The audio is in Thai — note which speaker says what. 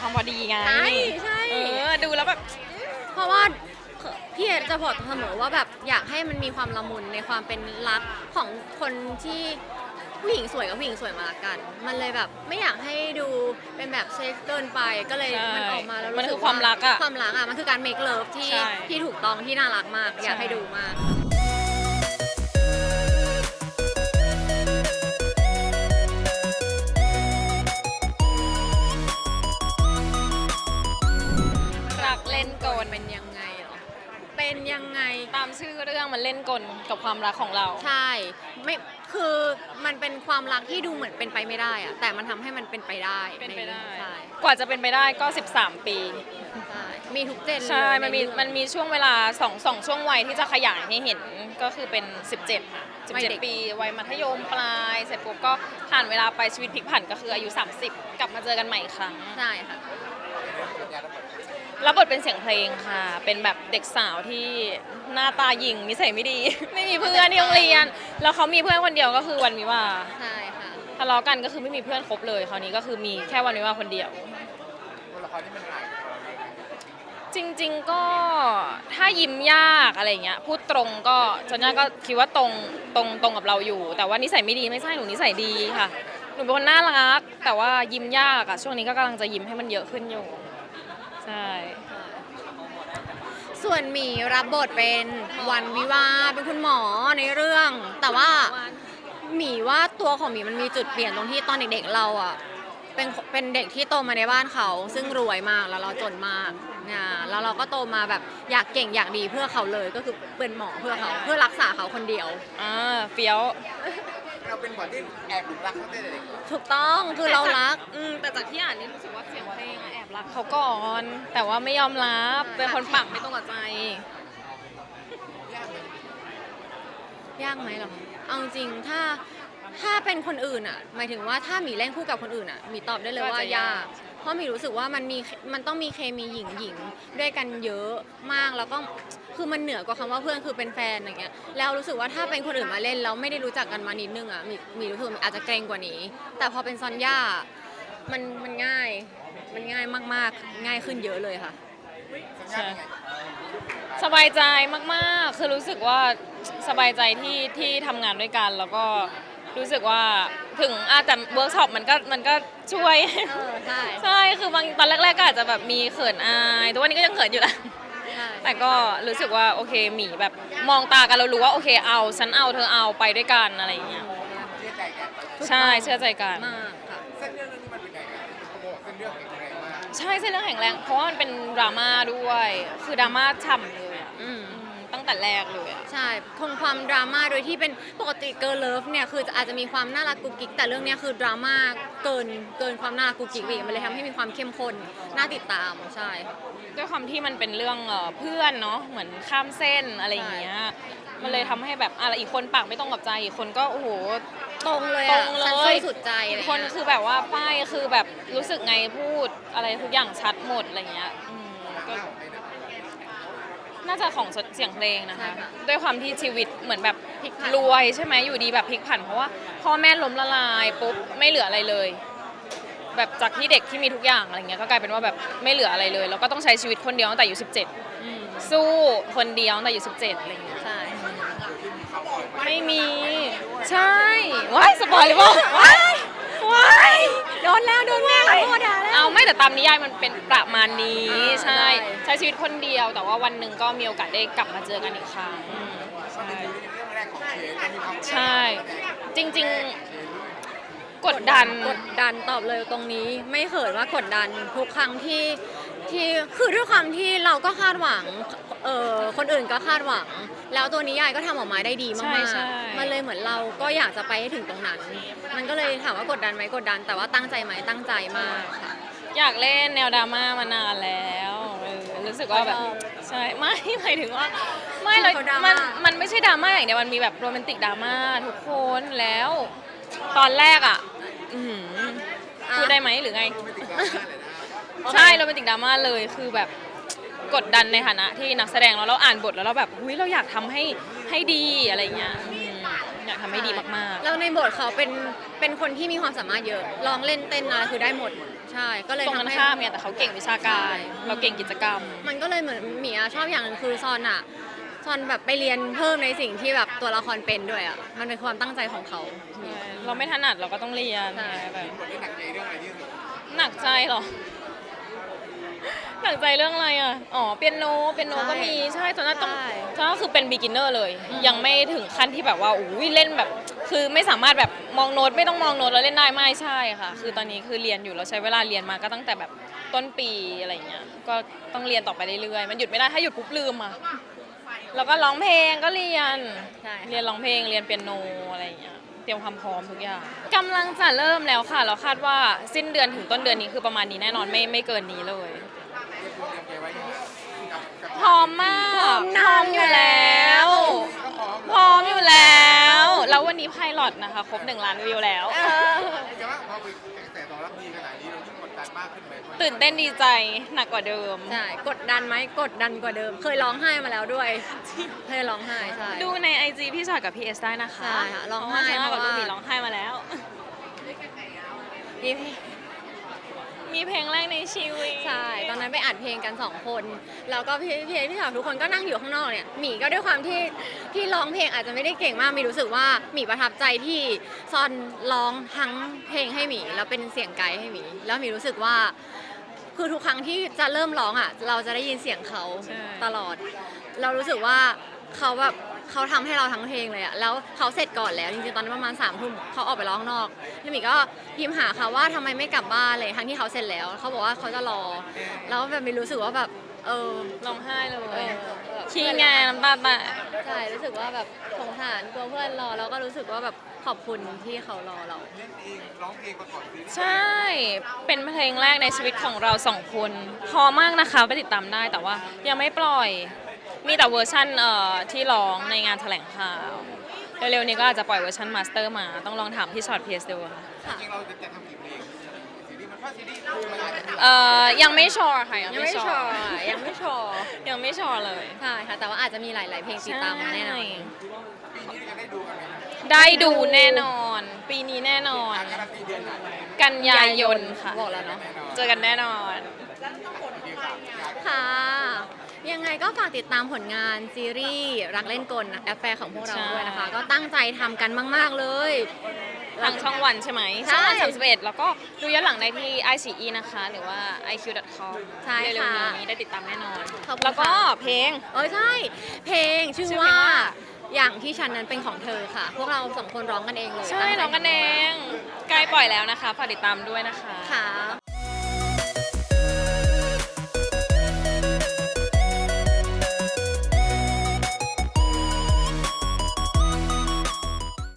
Speaker 1: ความพอดีไง
Speaker 2: ใช่ใช่
Speaker 1: เออดูแล้วแบบ
Speaker 2: เพราะว่าพี่เอจะบอกเสมอว่าแบบอยากให้มันมีความละมุนในความเป็นรักของคนที่ผู้หญิงสวยกับผู้หญิงสวยมารักกัน มันเลยแบบไม่อยากให้ดูเป็นแบบเซ็กเกินไปก็เลย
Speaker 1: ใช่
Speaker 2: มันออกมาแล้ว
Speaker 1: มัน
Speaker 2: รู้สึ
Speaker 1: คือกความรักอะ
Speaker 2: ความรักอะมันคือการ make love ที่
Speaker 1: ใช่
Speaker 2: ที่ถูกต้องที่น่ารักมาก อยาก
Speaker 1: ใช่
Speaker 2: ให้ดูมาก ยังไง
Speaker 1: ตามชื่อเรื่องมันเล่นกลกับความรักของเรา
Speaker 2: ใช่ ไม่คือมันเป็นความรักที่ดูเหมือนเป็นไปไม่ได้อะแต่มันทำให้มันเป็นไปได้
Speaker 1: เป็นไปได้
Speaker 2: ใช่
Speaker 1: กว่าจะเป็นไปได้ก็ 13 ปี
Speaker 2: ใช่มีทุกเจนเลย
Speaker 1: ใช่ มันมี
Speaker 2: ใเรื่อง
Speaker 1: มันมีช่วงเวลาสองสองช่วงวัยที่จะขยายให้เห็นก็คือเป็น 17
Speaker 2: วัยเด็ก
Speaker 1: 17 ปีวัยมัธยมปลาย เสร็จปุ๊บก็ผ่านเวลาไปชีวิตพลิกผันก็คืออายุ 30 กลับมาเจอกันใหม่อีกครั้ง
Speaker 2: ใช่ค่ะ
Speaker 1: รั บบทเป็นเสียงเพลงค่ะ เป็นแบบเด็กสาวที่หน้าตาหยิ่งนิสัยไม่ดี ไม่มีเพื่อนที่โรงเรียน แล้วเขามีเพื่อนคนเดียวก็คือวันวิวาห์
Speaker 2: ใช่ค่ะ
Speaker 1: ทะเลาะกันก็คือไม่มีเพื่อนคบเลย คราวนี้ก็คือมีแค่วันวิวาห์คนเดียว
Speaker 3: ตัวละครที่มันหาย
Speaker 1: จริง ๆก็ถ้ายิ้มยากอะไรเงี้ยพูดตรงก็จนย่าก็คิดว่าตรงตรงตรงกับเราอยู่ แต่ว่านิสัยไม่ดีไม่ใช่หนูนิสัยดีค่ะ หนูเป็นคนน่ารัก แต่ว่ายิ้มยากอะช่วงนี้ก็กำลังจะยิ้มให้มันเยอะขึ้นอยู่ใช่
Speaker 2: ส่วนหมีรับบทเป็นวันวิวาเป็นคุณหมอในเรื่อง แต่ว่าหมีว่าตัวของหมีมันมีจุดเปลี่ยนตรงที่ตอนเด็กๆเราอะเป็นเป็นเด็กที่โตมาในบ้านเขา ซึ่งรวยมากแล้วเราจนมากเนี่ยแล้วเราก็โตมาแบบอยากเก่งอยากดีเพื่อเขาเลยก็คือเป็นหมอเพื่อเขาเพื่อรักษาเขาคนเดียว
Speaker 1: อ่าเฟี้ยว
Speaker 3: เราเป็นคนที่แอบหลงรักเขาตั้งแต่เด็ก
Speaker 2: ถูกต้องคือเรารัก
Speaker 1: อืมแต่จากที่อ่านนี่รู้สึกว่าเสียงเพลงอะแอบรักเขาก่อน แต่ว่าไม่ยอมรับเป็นคนปักไม่ตรงกับใจ
Speaker 2: ยากไหมเหรอเอาจริงๆถ้าถ้าเป็นคนอื่นอะ หมายถึงว่าถ้าหมีเล่นคู่กับคนอื่นอะหมีตอบได้เลย
Speaker 1: ก็
Speaker 2: ว่า
Speaker 1: จะ
Speaker 2: ยายา
Speaker 1: ก
Speaker 2: ก เพราะมีรู้สึกว่ามันมีมันต้องมีเคมีหญิงหญิงด้วยกันเยอะมากแล้วก็คือมันเหนือกว่าคำว่าเพื่อนคือเป็นแฟนอย่างเงี้ยแล้วรู้สึกว่าถ้าเป็นคนอื่นมาเล่นแล้วไม่ได้รู้จักกันมานิดนึงอะมีมีรู้สึกอาจจะเกรงกว่านี้ แต่พอเป็นซอนย่ามันมันง่ายมันง่ายมากๆ ง่ายขึ้นเยอะเลยค่ะ
Speaker 1: ใช่สบายใจมากๆ คือรู้สึกว่าสบายใจที่ที่ทำงานด้วยกัน แล้วก็รู้สึกว่า ถึงอาจจะเวิร์กช็อปมันก็มันก็ช่วย
Speaker 2: เออใช่
Speaker 1: ใช่ คือบางตอนแรกๆก็อาจจะแบบมีเขินอายแต่วันนี้ก็ยังเขินอยู่แหละ
Speaker 2: ใช่
Speaker 1: แต่ก็รู้สึกว่าโอเคหมีแบบมองตากันเรารู้ว่าโอเคเอา ฉันเอาเธอเอาไปด้วยกันอะไรอย่างเงี้ย
Speaker 3: เชื่อใจกัน
Speaker 1: ใช่เชื่อใจกัน
Speaker 2: มากค่ะ
Speaker 3: เส้นเรื่องนี้มันเป็นไงกันเขาบอกเส้นเรื่องแข็งแรงมาก
Speaker 1: ใช่เส้นเรื่องแข็งแรง เพราะว่ามันเป็นดราม่าด้วย คือดราม่าฉ่ำเลยอะ
Speaker 2: อืม
Speaker 1: อืมตั้ง แต่แรกเลยอะ
Speaker 2: ใช่คงความดราม่าโดยที่เป็นปกติเกิร์ลเลิฟเนี่ยคืออาจจะมีความน่ารักกุ๊กกิ๊กแต่เรื่องเนี้ยคือดราม่าเกินเกินความน่ารักกุ๊กกิ๊กไปอีกมันเลยทำให้มีความเข้มข้นน่าติดตามใช่ค่ะ
Speaker 1: ด้วยความที่มันเป็นเรื่องเอ่อเพื่อนเนาะเหมือนข้ามเส้นอะไรอย่างเงี้ยมันเลยทำให้แบบอะไรอีกคนปากไม่ตรงกับใจอีกคนก็โอ้โห
Speaker 2: ตรงเลย
Speaker 1: ตร
Speaker 2: อะ
Speaker 1: งเล
Speaker 2: ฉัน
Speaker 1: ย
Speaker 2: สู้สุดใจ
Speaker 1: อี
Speaker 2: อะไร
Speaker 1: กคน
Speaker 2: เงี้ย
Speaker 1: คือแบบว่าป้ายคือแบบรู้สึกไงพูดอะไรทุกอย่างชัดหมดอะไรเงี้ยอืมก็น่าจะของเสียงเพลงนะคะ ด้วยความที่ชีวิตเหมือนแบบ
Speaker 2: พลิกผัน
Speaker 1: รวยใช่ไหมอยู่ดีแบบพลิกผัน เพราะว่าพ่อแม่ล้มละลายปุ๊บไม่เหลืออะไรเลย แบบจากที่เด็กที่มีทุกอย่างอะไรเงี้ยก็กลายเป็นว่าแบบไม่เหลืออะไรเลยแล้วก็ต้องใช้ชีวิตคนเดียวตั้งแต่อายุ17
Speaker 2: อืม
Speaker 1: สู้คนเดียวตั้งแต่อายุ17อะไรเงี้ย
Speaker 2: ใช่
Speaker 1: ไม่มีใช่ว้ายสปอยเลยป่ะว้ายว้าย
Speaker 2: โดนแล้วโดนแล้วโดนด่าแล้ว
Speaker 1: เอาไม่แต่ตามนิยายมันเป็นประมาณนี้
Speaker 2: อ่า
Speaker 1: ใช่
Speaker 2: ได้
Speaker 1: ใช้ชีวิตคนเดียว แต่ว่าวันหนึ่งก็มีโอกาสได้กลับมาเจอกันอีกครั้งใช่
Speaker 3: เรื่องแรกของเชนมันมีความ
Speaker 1: ใช่ จริง ๆ กดดัน
Speaker 2: กดดันตอบเลยตรงนี้ ไม่เขินว่ากดดันทุกครั้งที่ที่คือด้วยความที่เราก็คาดหวังเออคนอื่นก็คาดหวัง แล้วตัวนิยายก็ทำออกมาได้ดี
Speaker 1: ใช่
Speaker 2: มาก
Speaker 1: ใช่
Speaker 2: ๆมันเลยเหมือนเราก็อยากจะไปให้ถึงตรงนั้น มันก็เลยถามว่ากดดันไหมกดดัน แต่ว่าตั้งใจไหมตั้งใจมากค่ะ
Speaker 1: อยากเล่นแนวดราม่ามานานแล้วเออรู้สึกว่าแบบ
Speaker 2: ชอบ
Speaker 1: ใช่ไม่หมายถึงว่าไม่เลย
Speaker 2: เขาดรา
Speaker 1: มั
Speaker 2: ม่า
Speaker 1: นมันไม่ใช่ดราม่าอย่างเดียวมันมีแบบโรแมนติกดราม่าทุกคนแล้ว ตอนแรกอะอื้อหือพูดได้ไหมหรือไง
Speaker 3: ไม่ติดกันเลยนะ
Speaker 1: ใช่โรแมนติกดราม่าเลยคือแบบกดดันในฐานะที่นักแสดงแล้วเราอ่านบทแล้วเราแบบอุ้ยเราอยากทำให้ให้ดีอะไรเงี้ยอืมอยากทำให้ดีมาก
Speaker 2: แล้วในบทเขาเป็นเป็นคนที่มีความสามารถเยอะร้องเล่นเต้นอะไรคือได้หมด ใช่ก็เลย
Speaker 1: ตรงกัน
Speaker 2: ทำให้
Speaker 1: ข้ามเนี่ยแต่เขาเก่งวิชาการ
Speaker 2: ใช่
Speaker 1: เราเก่งกิจกรรม
Speaker 2: มันก็เลยเหมือนหมีอะชอบอย่างหนึงคือซอนอะซอนแบบไปเรียนเพิ่มในสิ่งที่แบบตัวละครเป็นด้วยอะมันเป็นความตั้งใจของเขา
Speaker 1: เราไม่ถนัดเราก็ต้องเรียน
Speaker 2: ใช่
Speaker 1: แบบ
Speaker 3: บทที่หนักใจเรื่องอะไรที่สุด
Speaker 1: หนักใจเหรอ หนักใจเรื่องอะไรอะ อ๋อ เปียโน เปียโนก็มี ใช่ตอนนั้นต้อง
Speaker 2: ใช่
Speaker 1: ตอนนั้นคือเป็น beginner เลย
Speaker 2: อืม
Speaker 1: ยังไม่ถึงขั้นที่แบบว่า อุ้ยเล่นแบบ คือไม่สามารถแบบมองโน้ตไม่ต้องมองโน้ตแล้วเล่นได้ไม่ใช่ค่ะ คือตอนนี้คือเรียนอยู่เราใช้เวลาเรียนมาก็ตั้งแต่แบบต้นปีอะไรอย่างเงี้ยก็ต้องเรียนต่อไปเรื่อยๆมันหยุดไม่ได้ถ้าหยุดปุ๊บลืมอะแล้วก็ร้องเพลงก็เรียน
Speaker 2: ใช่
Speaker 1: เรียนร้องเพลงเรียนเปียโนอะไรอย่างเงี้ยเตรียมความพร้อมทุกอย่างกำลังจะเริ่มแล้วค่ะ เราคาดว่าสิ้นเดือนถึงต้นเดือนนี้คือประมาณนี้แน่นอนไม่ไม่เกินนี้เลย
Speaker 3: เตรียม
Speaker 1: ไพลอตนะคะ ครบหนึ่งล้านวิวแล้ว
Speaker 2: เออ
Speaker 3: แต่ว่าพอไปแต่ตอนรับดีขนาดนี้เรายิ่งกดดันมากขึ้นไหม
Speaker 1: ตื่นเต้นดีใจหนักกว่าเดิม
Speaker 2: ใช่กดดันไหมกดดันกว่าเดิม เคยร้องไห้มาแล้วด้วยเคยร้องไห้ใช่
Speaker 1: ดูใน IG พี่ชอดกับพี่เอสได้นะคะ
Speaker 2: ใช่ค่ะร้องไห้
Speaker 1: เพราะว่า
Speaker 2: เพราะว่า
Speaker 1: กับลูกหมีร้องไห้มาแล้ว
Speaker 2: มีเพลง
Speaker 1: มีเพลงแรกในชีวิต
Speaker 2: ใช่ ตอนนั้นไปอัดเพลงกันสองคน แล้วก็พี่พี่เอพี่สาวทุกคนก็นั่งอยู่ข้างนอกเนี่ย หมีก็ด้วยความที่ที่ร้องเพลงอาจจะไม่ได้เก่งมากมีรู้สึกว่าหมีประทับใจที่ซอนร้องทั้งเพลงให้หมีแล้วเป็นเสียงไกด์ให้หมี แล้วหมีรู้สึกว่า คือทุกครั้งที่จะเริ่มร้องอะ เราจะได้ยินเสียงเขา
Speaker 1: ใช่
Speaker 2: ตลอด เรารู้สึกว่าเขาแบบ เขาทำให้เราทั้งเพลงเลยอะแล้วเขาเสร็จก่อนแล้วจริงๆตอนนั้นประมาณสามทุ่มเขาออกไปร้องนอกแล้วหมีก็พิมพ์หาเขาว่าทำไมไม่กลับบ้านเลยทั้งที่เขาเสร็จแล้ว เขาบอกว่าเขาจะรอ แล้วแบบมีรู้สึกว่าแบบเออ
Speaker 1: ร้องไห้เล
Speaker 2: เอยอแบบ
Speaker 1: ขี้แงน้ำตาแตก
Speaker 2: ใช่รู้สึกว่าแบบสงสารกลัวเพื่อนรอแล้วก็รู้สึกว่าแบบขอบคุณที่เขารอเรา
Speaker 3: เล่นเองร้องเพลงประกอบซีรีส์
Speaker 1: ใช่ เป็นเพลงแรกในชีวิตของเราสองคน พอมากนะคะ ไปติดตามได้แต่ว่ายังไม่ปล่อย มีแต่เวอร์ชั่นเอ่อที่ร้องในงานแถลงข่าว เร็วๆนี้ก็อาจจะปล่อยเวอร์ชันมาสเตอร์มา ต้องลองถามพี่ช็อตพีเอสดูค่ะ
Speaker 2: ค่ะ
Speaker 3: จริงๆเราจะจะทำกี่เพลงซีรีส์มันเพราะซีรีส์มันอาจจะมี
Speaker 1: เอ่อยังไม่ชัวร์ค่ะ ยัง
Speaker 2: ยัง
Speaker 1: ไม่
Speaker 2: ไม่
Speaker 1: ชั
Speaker 2: ช
Speaker 1: ว
Speaker 2: อ
Speaker 1: ร์
Speaker 2: ยังไม่ชอ
Speaker 1: ยังไม่ชัวร์เลย
Speaker 2: ใช่ค่ะ แต่ว่าอาจจะมีหลาย ๆ เพลงติดตามมาแน่นอน
Speaker 1: ใช่
Speaker 3: ปีนี้เราจะได้ดูกันไหมครับ
Speaker 1: ได้ดูแน่นอน ปีนี้แน่นอน
Speaker 3: การันตีเดือนไหน
Speaker 1: กันยายนค่ะ
Speaker 2: บอกแล้วเนาะ
Speaker 3: แน่นอน
Speaker 1: เจอกันแน่นอน
Speaker 3: โอเคครับ
Speaker 2: ค่ะ ยังไงก็ฝากติดตามผลงานซีรีส์รักเล่นกลแอฟแฟร์ของพวกเรา
Speaker 1: ใช่
Speaker 2: ด้วยนะคะ ก็ตั้งใจทำกันมาก ๆ เลย
Speaker 1: ทางช่องวันใช่ไหม
Speaker 2: ใช่
Speaker 1: ช่องวันสามสิบเอ็ดแล้วก็ดูย้อนหลังได้ที่ iQIYI นะคะ หรือว่า iq.com
Speaker 2: ใช่
Speaker 1: เร็ว
Speaker 2: ค่ะ
Speaker 1: ๆนี้ได้ติดตามแน่นอน
Speaker 2: ขอบคุณ
Speaker 1: แล้วก็
Speaker 2: ค่ะ
Speaker 1: เพลง
Speaker 2: เออใช่ เพลงชื่อ
Speaker 1: ชื่อเพลง
Speaker 2: ว่า
Speaker 1: ว่า
Speaker 2: อย่างที่ฉันนั้นเป็นของเธอค่ะ พวกเราสองคนร้องกันเองเลย
Speaker 1: ใช่
Speaker 2: ตั้ใจ
Speaker 1: ร้องกันเองใกล้ปล่อยแล้วนะคะฝากติดตามด้วยนะคะ
Speaker 2: ค่ะ